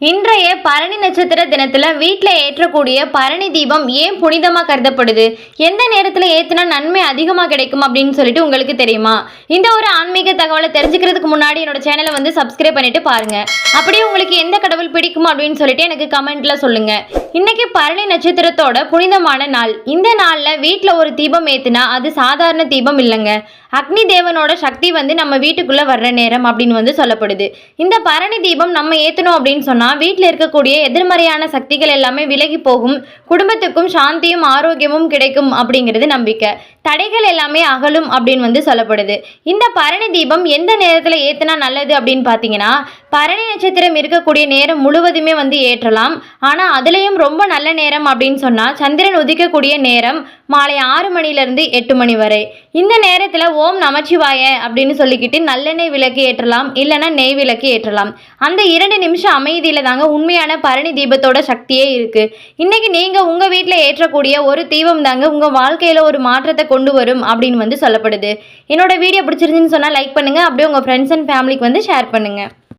இன்றைய பரணி நட்சத்திர தினத்துல வீட்டில் ஏற்றக்கூடிய பரணி தீபம் ஏன் புனிதமா கருதப்படுது? எந்த நேரத்துல ஏத்துனா நன்மை அதிகமா கிடைக்கும் அப்படின்னு சொல்லிட்டு உங்களுக்கு தெரியுமா? இந்த ஒரு ஆன்மீக தகவலை தெரிஞ்சுக்கிறதுக்கு முன்னாடி என்னோட சேனலை வந்து சப்ஸ்கிரைப் பண்ணிட்டு பாருங்க. அப்படியே உங்களுக்கு எந்த கடவுள் பிடிக்கும் அப்படின்னு சொல்லிட்டு எனக்கு கமெண்ட்ல சொல்லுங்க. இன்னைக்கு பரணி நட்சத்திரத்தோட புனிதமான நாள். இந்த நாள்ல வீட்டில் ஒரு தீபம் ஏத்துனா அது சாதாரண தீபம் இல்லைங்க. அக்னி தேவனோட சக்தி வந்து நம்ம வீட்டுக்குள்ள வர்ற நேரம் அப்படின்னு வந்து சொல்லப்படுது. இந்த பரணி தீபம் நம்ம ஏத்தணும் அப்படின்னு சொன்னா வீட்டில் இருக்கக்கூடிய எதிர்மறையான சக்திகள் எல்லாமே விலகி போகும். குடும்பத்துக்கும் சாந்தியும் ஆரோக்கியமும் கிடைக்கும் அப்படிங்கிறது நம்பிக்கை. தடைகள் எல்லாமே அகலும் அப்படின்னு வந்து சொல்லப்படுது. இந்த பரணி தீபம் எந்த நேரத்தில் ஏற்றினா நல்லது அப்படின்னு பார்த்தீங்கன்னா பரணி நட்சத்திரம் இருக்கக்கூடிய நேரம் முழுவதுமே வந்து ஏற்றலாம். ஆனால் அதுலேயும் ரொம்ப நல்ல நேரம் அப்படின்னு சொன்னால் சந்திரன் உதிக்கக்கூடிய நேரம் மாலை ஆறு மணிலேருந்து எட்டு மணி வரை. இந்த நேரத்தில் ஓம் நமச்சிவாய அப்படின்னு சொல்லிக்கிட்டு நல்லெண்ணெய் விளக்கு ஏற்றலாம் இல்லைன்னா நெய் விளக்கு ஏற்றலாம். அந்த இரண்டு நிமிஷம் அமைதியில் தாங்க உண்மையான பரணி தீபத்தோட சக்தியே இருக்குது இன்றைக்கி நீங்கள் உங்கள் வீட்டில் ஏற்றக்கூடிய ஒரு தீபம் தாங்க உங்கள் வாழ்க்கையில் ஒரு மாற்றத்தை கொண்டு வரும் அப்படின்னு வந்து சொல்லப்படுது. என்னோட வீடியோ பிடிச்சிருந்துன்னு சொன்னால் லைக் பண்ணுங்கள் அப்படியே உங்கள் ஃப்ரெண்ட்ஸ் அண்ட் ஃபேமிலிக்கு வந்து ஷேர் பண்ணுங்கள்